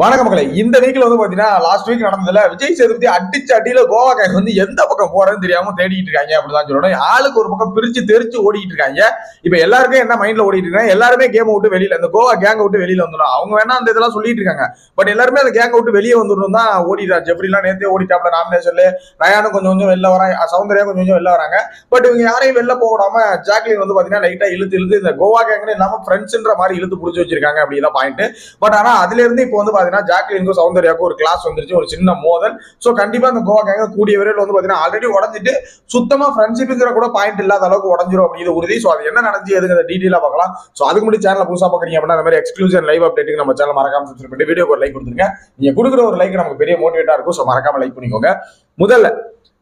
வணக்க மக்களை. இந்த வீக்ல வந்து பாத்தீங்கன்னா லாஸ்ட் வீக் நடந்ததுல விஜய் சேதுபதி அடிச்சு அடியில கோவா கேங் வந்து எந்த பக்கம் போறதுன்னு தெரியாம தேடிட்டு இருக்காங்க அப்படிதான் சொல்லணும். ஆளுக்கு ஒரு பக்கம் பிரிச்சு தெரிச்சு ஓடிட்டு இருக்காங்க. இப்ப எல்லாருக்கும் என்ன மைண்ட்ல ஓடிட்டு இருக்காங்க எல்லாருமே கேம் விட்டு வெளியில இந்த கோவா கேங்க விட்டு வெளியில வந்துடும் அவங்க வேணா அந்த இதெல்லாம் சொல்லிட்டு இருக்காங்க. பட் எல்லாருமே அந்த கேங்க விட்டு வெளியே வந்துடணும் தான் ஓடிட்டார் ஜெஃப்ரிலாம் நேத்தே ஓடிட்டாப்ல நாமினேஷன்ல ரயானும் கொஞ்சம் கொஞ்சம் வெளில வராங்க. சௌந்தர்யா கொஞ்சம் கொஞ்சம் வெளில வராங்க. பட் இவங்க யாரையும் வெளில போக ஜாக்லின் வந்து பாத்தீங்கன்னா லைட்டா இழுத்து இழுத்து இந்த கோவா கேங்னு இல்லாம ஃப்ரெண்ட்ஸ்ன்ற மாதிரி இழுத்து புடிச்சு வச்சிருக்காங்க அப்படிதான் பாயிண்ட் பட் ஆனா அதுல இருந்து இப்போ வந்து பாத்தீங்கன்னா ஜாக்லினுக்கும் சௌந்தர்யாவுக்கும் ஒரு கிளாஸ் வந்துருச்சு ஒரு சின்ன மோதல். சோ கண்டிப்பா அந்த கோவா கேங்க கூடிய விரைவில் வந்து பாத்தீங்கன்னா ஆல்ரெடி உடஞ்சிட்டு சுத்தமா ஃப்ரெண்ட்ஷிப்புங்கிற கூட பாயிண்ட் இல்லாத அளவுக்கு உடஞ்சிரும் அப்படிங்கிற உறுதி. சோ அது என்ன நடந்து எதுங்க டீட்டெயிலா பார்க்கலாம். சோ அதுக்கு முன்னாடி சேனல் புதுசா பாக்குறீங்க அப்படின்னா அந்த மாதிரி எக்ஸ்க்ளூசிவ் லைவ் அப்டேட்டுக்கு நம்ம சேனல் மறக்காம சப்ஸ்கிரைப் பண்ணி வீடியோ ஒரு லைக் கொடுத்துருங்க. நீங்க கொடுக்குற ஒரு லைக் நமக்கு பெரிய மோட்டிவேட்டா இருக்கும். சோ மறக்காம லைக் பண்ணிக்கோங்க. முதல்ல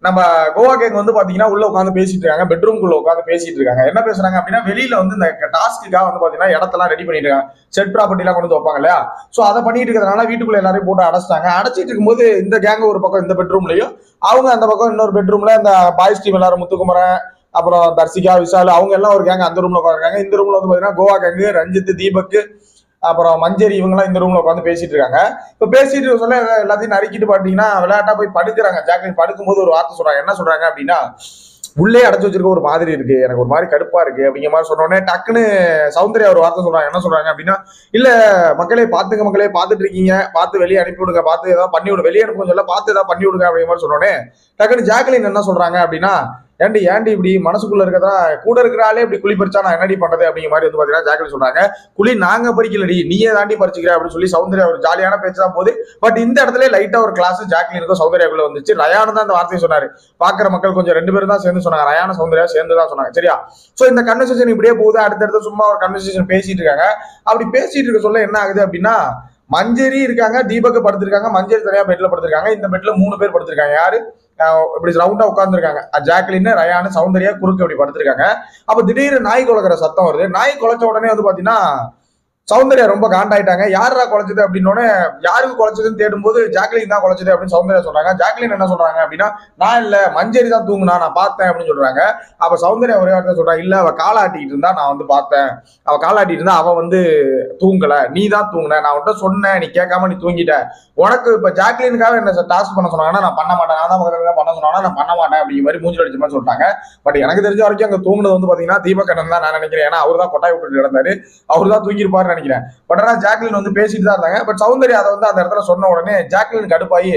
நம்ம கோவா கேங் வந்து பாத்தீங்கன்னா உள்ள உட்காந்து பேசிட்டு இருக்காங்க பெட்ரூம்குள்ள உட்காந்து பேசிட்டு இருக்காங்க. என்ன பேசுறாங்க அப்படின்னா வெளியில வந்து இந்த டாஸ்க்குக்காக வந்து பாத்தீங்கன்னா இடத்தெல்லாம் ரெடி பண்ணிட்டு இருக்காங்க. செட் ப்ராப்பர்ட்டி எல்லாம் கொண்டு வந்து வைப்பாங்க இல்லையா? சோ அதை பண்ணிட்டு இருக்கிறதுனால வீட்டுக்குள்ள எல்லாரையும் போட்டு அடைச்சிட்டாங்க. அடைச்சிட்டு இருக்கும்போது இந்த கேங்க ஒரு பக்கம் இந்த பெட்ரூம்லயும் அவங்க அந்த பக்கம் இன்னொரு பெட்ரூம்ல இந்த பாய்ஸ் டீம் எல்லாரும் முத்துக்குமரன் அப்புறம் தர்சிகா விஷால் அவங்க எல்லாம் ஒரு கேங் அந்த ரூம்ல உட்காந்துருக்காங்க இந்த ரூம்ல வந்து பாத்தீங்கன்னா கோவா கேங்கு ரஞ்சித் தீபக் அப்புறம் மஞ்சரி இவங்கெல்லாம் இந்த ரூம்ல உட்காந்து பேசிட்டு இருக்காங்க இப்போ பேசிட்டு சொல்ல எல்லாத்தையும் நறுக்கிட்டு பாத்தீங்கன்னா விளையாட்டா போய் படுக்கிறாங்க. ஜாக்லின் படுக்கும்போது ஒரு வார்த்தை சொல்றாங்க. என்ன சொல்றாங்க அப்படின்னா உள்ளே அடைச்சு வச்சிருக்க ஒரு மாதிரி இருக்கு. எனக்கு ஒரு மாதிரி கடுப்பா இருக்கு அப்படிங்கிற மாதிரி சொன்னோடனே டக்குன்னு சௌந்தர்யா ஒரு வார்த்தை சொல்றாங்க. என்ன சொல்றாங்க அப்படின்னா இல்ல மக்களே பாத்துங்க மக்களே பாத்துட்டு இருக்கீங்க பார்த்து வெளியே அனுப்பி விடுங்க. பார்த்து ஏதாவது பண்ணி விடுங்க வெளியே அனுப்புங்க சொல்ல பார்த்து ஏதாவது பண்ணி விடுங்க அப்படிங்கிற மாதிரி சொன்னோடனே டக்குன்னு ஜாக்லின் என்ன சொல்றாங்க அப்படின்னா ஏன்டி ஏன்டி இப்படி மனசுக்குள்ள இருக்கிறதா கூட இருக்கிறாலே இப்படி குழி பறிச்சா நான் என்னடி பண்றது அப்படிங்கிற மாதிரி வந்து பாத்தீங்கன்னா ஜாக்லின் சொல்றாங்க. குழி நாங்க பறிக்கலடி நீயே தாண்டி பறிச்சுக்கிற அப்படின்னு சொல்லி சௌந்தர்யா ஒரு ஜாலியான பேச்சு தான் போகுது. பட் இந்த இடத்துல லைட்டா ஒரு கிளாஸ் ஜாக்லினுக்கும் சௌந்தர்யாக்குள்ள வந்துச்சு. ரயானு தான் அந்த வார்த்தையை சொன்னாரு. பாக்குற மக்கள் கொஞ்சம் ரெண்டு பேரும் தான் சேர்ந்து சொன்னாங்க. ரயான சௌந்தர்யா சேர்ந்து தான் சொன்னாங்க. சரியா? சோ இந்த கன்வர்சேஷன் இப்படியே போகுது. அடுத்தடுத்து சும்மா ஒரு கன்வர்சேஷன் பேசிட்டு இருக்காங்க. அப்படி பேசிட்டு இருக்க சொல்ல என்ன ஆகுது அப்படின்னா மஞ்சரி இருக்காங்க தீபக் படுத்திருக்காங்க மஞ்சரி தனியா பெட்ல படுத்திருக்காங்க. இந்த பெட்ல மூணு பேர் படுத்திருக்காங்க. யாரு? இப்படி ரவுண்டா உட்காந்துருக்காங்க ஜாக்லின் ரயானு சௌந்தர்யா குறுக்கு அப்படி படுத்திருக்காங்க. அப்ப திடீர்னு நாய் குலைக்கிற சத்தம் வருது. நாய் குலைச்ச உடனே வந்து பாத்தீங்கன்னா சௌந்தர்யா ரொம்ப காண்டாயிட்டாங்க. யாரா குலைச்சது அப்படின்னு யாருக்கு குலைச்சதுன்னு தேடும்போது ஜாக்லின் தான் குலைச்சது அப்படின்னு சௌந்தர்யா சொல்றாங்க. ஜாக்லின் என்ன சொல்றாங்க அப்படின்னா நான் இல்ல மஞ்சரி தான் தூங்குனா நான் பார்த்தேன் அப்படின்னு சொல்றாங்க. அப்ப சௌந்தர்யா ஒரே வார்த்தை சொல்றாங்க இல்ல அவ காலாட்டிட்டு இருந்தா நான் வந்து பார்த்தேன். அவ காலாட்டிட்டு இருந்தா அவ வந்து தூங்கல. நீ தான் தூங்குன. நான் உன்கிட்ட சொன்னேன். நீ கேட்காம நீ தூங்கிட்ட. உனக்கு இப்ப ஜாக்லினுக்காக என்ன டாஸ்க் பண்ண சொன்னாங்கன்னா நான் பண்ண மாட்டேன். நான் தான் பண்ண சொன்னாங்கன்னா நான் பண்ண மாட்டேன் அப்படிங்கிற மாதிரி மூஞ்சி அடிச்ச மாதிரி சொல்லிட்டாங்க. பட் எனக்கு தெரிஞ்ச வரைக்கும் அங்க தூங்குனது வந்து பாத்தீங்கன்னா தீபகண்ணன் தான் நான் நினைக்கிறேன். ஏன்னா அவர் தான் கொட்டாய் விட்டுட்டு கிடந்தாரு. அவர் தான் தூங்கிருப்பாருன்னு நினைக்கிறேன். பட் ஆனா ஜாக்லின் வந்து பேசிட்டு தான் இருந்தாங்க. பட் சௌந்தர்யா அதை வந்து அந்த இடத்துல சொன்ன உடனே ஜாக்லின் கடுப்பாயி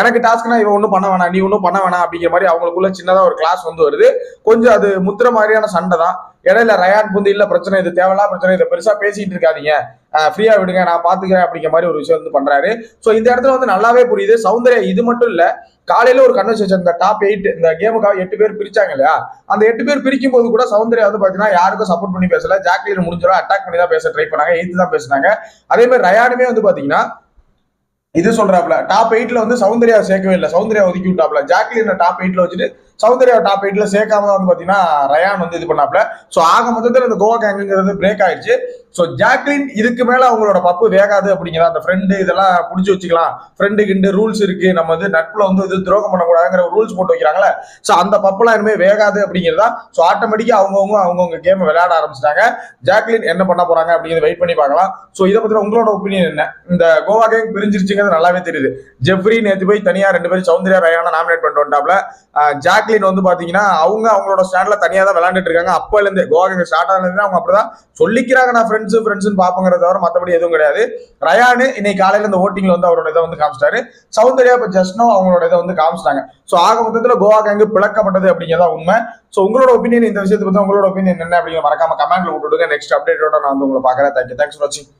எனக்கு டாஸ்க்னா இவன் ஒன்றும் பண்ண வேணாம் நீ ஒன்றும் பண்ண வேணாம் அப்படிங்கிற மாதிரி அவங்களுக்குள்ள சின்னதா ஒரு கிளாஸ் வந்து வருது. கொஞ்சம் அது முத்திர மாதிரியான சண்டை தான். இடையில ரயான் புந்து இல்ல பிரச்சனை இது தேவையில்லா பிரச்சனை இதை பெருசா பேசிட்டு இருக்காதீங்க. ஃப்ரீயா விடுங்க நான் பாத்துக்கிறேன் அப்படிங்கிற மாதிரி ஒரு விஷயம் வந்து பண்றாரு. சோ இந்த இடத்துல வந்து நல்லாவே புரியுது. சௌந்தர்யா இது மட்டும் இல்ல காலையில ஒரு கன்வர்சேஷன் இந்த டாப் எயிட் இந்த கேமுக்காக எட்டு பேர் பிரிச்சாங்க இல்லையா? அந்த எட்டு பேர் பிரிக்கும் போது கூட சௌந்தர்யா வந்து பாத்தீங்கன்னா யாருக்கும் சப்போர்ட் பண்ணி பேசல. ஜாக்லின் முடிஞ்சிடும் அட்டாக் பண்ணி தான் பேச ட்ரை பண்ணாங்க எயித்து தான் பேசினாங்க. அதே மாதிரி ரயானுமே வந்து பாத்தீங்கன்னா இது சொல்றாப்ல டாப் எயிட்ல வந்து சௌந்தர்யா சேர்க்கவே இல்லை. சௌந்தர்யா ஒதுக்கி விட்டாப்ல. ஜாக்லின் டாப் எயிட்ல வச்சுட்டு சௌந்தர்யா டாப் எயிட்ல சேர்க்காம தான் வந்து பாத்தீங்கன்னா ரயான் வந்து இது பண்ணாப்ல. சோ ஆக மொத்தத்தில் இந்த கோவா கேங்குங்கிறது பிரேக் ஆயிடுச்சு. ஸோ ஜாக்லின் இதுக்கு மேல அவங்களோட பப்பு வேகாது அப்படிங்கிற அந்த ஃப்ரெண்டு இதெல்லாம் பிடிச்சி வச்சுக்கலாம். ஃப்ரெண்டு கிண்டு ரூல்ஸ் இருக்கு. நம்ம வந்து நட்புல வந்து இது துரோகம் பண்ணக்கூடாதுங்கிற ரூல்ஸ் போட்டு வைக்கிறாங்களே ஸோ அந்த பப்புலாம் இனிமே வேகாது அப்படிங்கிறதா? ஸோ ஆட்டோமேட்டிக்கா அவங்கவுங்க அவங்கவுங்க கேம் விளையாட ஆரம்பிச்சிட்டாங்க. ஜாக்லின் என்ன பண்ண போறாங்க அப்படிங்கிறத வெயிட் பண்ணி பார்க்கலாம். ஸோ இதை பத்தின உங்களோட ஒப்பீனியன் என்ன? இந்த கோவா கேங் பிரிஞ்சிருச்சுங்கிறது நல்லாவே தெரியுது. ஜெஃப்ரி நேத்து போய் தனியா ரெண்டு பேரும் சௌந்தர்யா ரயானா நாமினேட் பண்ணிட்டு வந்தாப்ல ஜாக்லின் வந்து பாத்தீங்கன்னா அவங்க அவங்களோட ஸ்டாண்ட்ல தனியாக தான் விளையாண்டுட்டு இருக்காங்க. அப்போலேருந்து கோவா கேங் ஸ்டார்ட் ஆனதுல அவங்க அப்படிதான் சொல்லிக்கிறாங்க நான் ஃப்ரெண்ட்ஸு ஃப்ரெண்ட்ஸ்னு பார்ப்போங்கிறத தவிர மற்றபடி எதுவும் கிடையாது. ரயானு இன்னைக்கு காலையில் இந்த ஓட்டிங்ல வந்து அவரோட இதை வந்து காமிச்சிட்டாரு. சௌந்தர்யா இப்போ ஜஸ்னோ அவங்களோட இதை வந்து காமிச்சிட்டாங்க. ஸோ ஆக மொத்தத்தில் கோவா கேங்கு பிளக்கப்பட்டது அப்படிங்கிறதா உண்மை. சோ உங்களோட ஒப்பீனியன் இந்த விஷயத்தை பற்றி உங்களோட ஒப்பீனியன் என்ன அப்படிங்கிற மறக்காம கமெண்ட்ல விட்டுடுங்க. நெக்ஸ்ட் அப்டேட்டோட நான் வந்து உங்களை பாக்குறேன் தேங்க்யூ தேங்க்ஸ் ஃபார் வாட்சிங்